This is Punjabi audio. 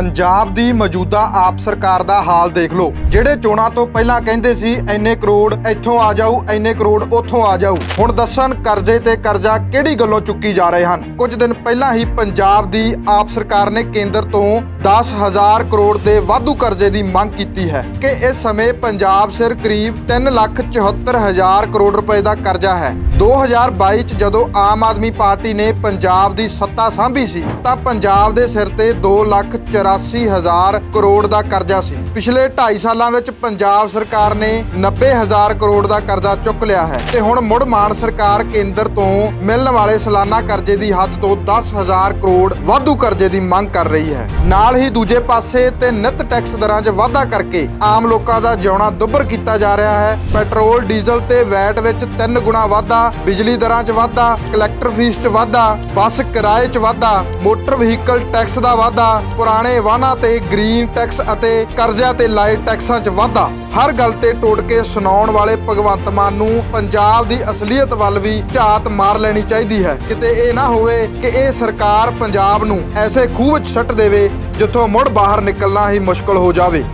ਪੰਜਾਬ ਦੀ ਮੌਜੂਦਾ ਆਪ ਸਰਕਾਰ ਦਾ ਹਾਲ ਦੇਖ ਲਓ। ਜਿਹੜੇ ਚੋਣਾਂ ਤੋਂ ਪਹਿਲਾਂ ਕਹਿੰਦੇ ਸੀ, ਇੰਨੇ ਕਰੋੜ ਇੱਥੋਂ ਆ ਜਾਊ, ਇੰਨੇ ਕਰੋੜ ਉੱਥੋਂ ਆ ਜਾਊ। ਹੁਣ ਦੱਸਣ ਕਰਜ਼ੇ ਤੇ ਕਰਜ਼ਾ ਕਿਹੜੀ ਗੱਲੋਂ ਚੁੱਕੀ ਜਾ ਰਹੇ ਹਨ? ਕੁਝ ਦਿਨ ਪਹਿਲਾਂ ਹੀ ਪੰਜਾਬ ਦੀ ਆਪ ਸਰਕਾਰ ਨੇ ਕੇਂਦਰ ਤੋਂ 10000 ਕਰੋੜ ਦੇ ਵਾਧੂ ਕਰਜ਼ੇ ਦੀ ਮੰਗ ਕੀਤੀ ਹੈ ਕਿ ਇਸ ਸਮੇਂ ਪੰਜਾਬ ਸਿਰ ਕਰੀਬ 374000 ਕਰੋੜ ਰੁਪਏ ਦਾ ਕਰਜ਼ਾ ਹੈ। 2022 ਚ ਜਦੋਂ ਆਮ ਆਦਮੀ ਪਾਰਟੀ ਨੇ ਪੰਜਾਬ ਦੀ ਸੱਤਾ ਸਾਂਭੀ ਸੀ, ਤਾਂ ਪੰਜਾਬ ਦੇ ਸਿਰ ਤੇ 284000 ਕਰੋੜ ਦਾ ਕਰਜ਼ਾ ਸੀ। ਪਿਛਲੇ 2.5 ਸਾਲਾਂ ਵਿੱਚ ਪੰਜਾਬ ਸਰਕਾਰ ਨੇ 90000 ਕਰੋੜ ਦਾ ਕਰਜ਼ਾ ਚੁੱਕ ਲਿਆ ਹੈ ਤੇ ਹੁਣ ਮੁੜ ਮਾਨ ਸਰਕਾਰ ਕੇਂਦਰ ਤੋਂ ਮਿਲਣ ਵਾਲੇ ਸਾਲਾਨਾ ਕਰਜ਼ੇ ਦੀ ਹੱਦ ਤੋਂ 10000 ਕਰੋੜ ਵਾਧੂ ਕਰਜ਼ੇ ਦੀ ਮੰਗ ਕਰ ਰਹੀ ਹੈ। ਨਾਲ ਹੀ ਦੂਜੇ ਪਾਸੇ ਤੇ ਨਿਤ ਟੈਕਸ ਦਰਾਂ 'ਚ ਵਾਧਾ ਕਰਕੇ ਆਮ ਲੋਕਾਂ ਦਾ ਜਿਉਣਾ ਦੁੱਭਰ ਕੀਤਾ ਜਾ ਰਿਹਾ ਹੈ। ਪੈਟਰੋਲ, ਡੀਜ਼ਲ ਤੇ ਵੈਟ ਵਿੱਚ 3 ਗੁਣਾ ਵਾਧਾ, ਬਿਜਲੀ ਦਰਾਂ 'ਚ ਵਾਧਾ, ਕਲੈਕਟਰ ਫੀਸ 'ਚ ਵਾਧਾ, ਬੱਸ ਕਿਰਾਏ 'ਚ ਵਾਧਾ, ਮੋਟਰ ਵਹੀਕਲ ਟੈਕਸ ਦਾ ਵਾਧਾ, ਪੁਰਾਣੇ ਵਾਹਨਾਂ ਤੇ ਗ੍ਰੀਨ ਟੈਕਸ ਅਤੇ ਕਰਜ਼ਿਆਂ ਤੇ ਲਾਏ ਟੈਕਸਾਂ 'ਚ ਵਾਧਾ। ਹਰ ਗੱਲ ਤੇ ਟੋਟ ਕੇ ਸੁਣਾਉਣ ਵਾਲੇ ਭਗਵੰਤ ਮਾਨ ਨੂੰ ਪੰਜਾਬ ਦੀ ਅਸਲੀਅਤ ਵੱਲ ਵੀ ਝਾਤ ਮਾਰ ਲੈਣੀ ਚਾਹੀਦੀ ਹੈ। ਕਿਤੇ ਇਹ ਨਾ ਹੋਵੇ ਕਿ ਇਹ ਸਰਕਾਰ ਪੰਜਾਬ ਨੂੰ ਐਸੇ ਖੂਹ ਵਿੱਚ ਸੱਟ ਦੇਵੇ ਜਿੱਥੋਂ ਮੁੜ ਬਾਹਰ ਨਿਕਲਣਾ ਹੀ ਮੁਸ਼ਕਲ ਹੋ ਜਾਵੇ।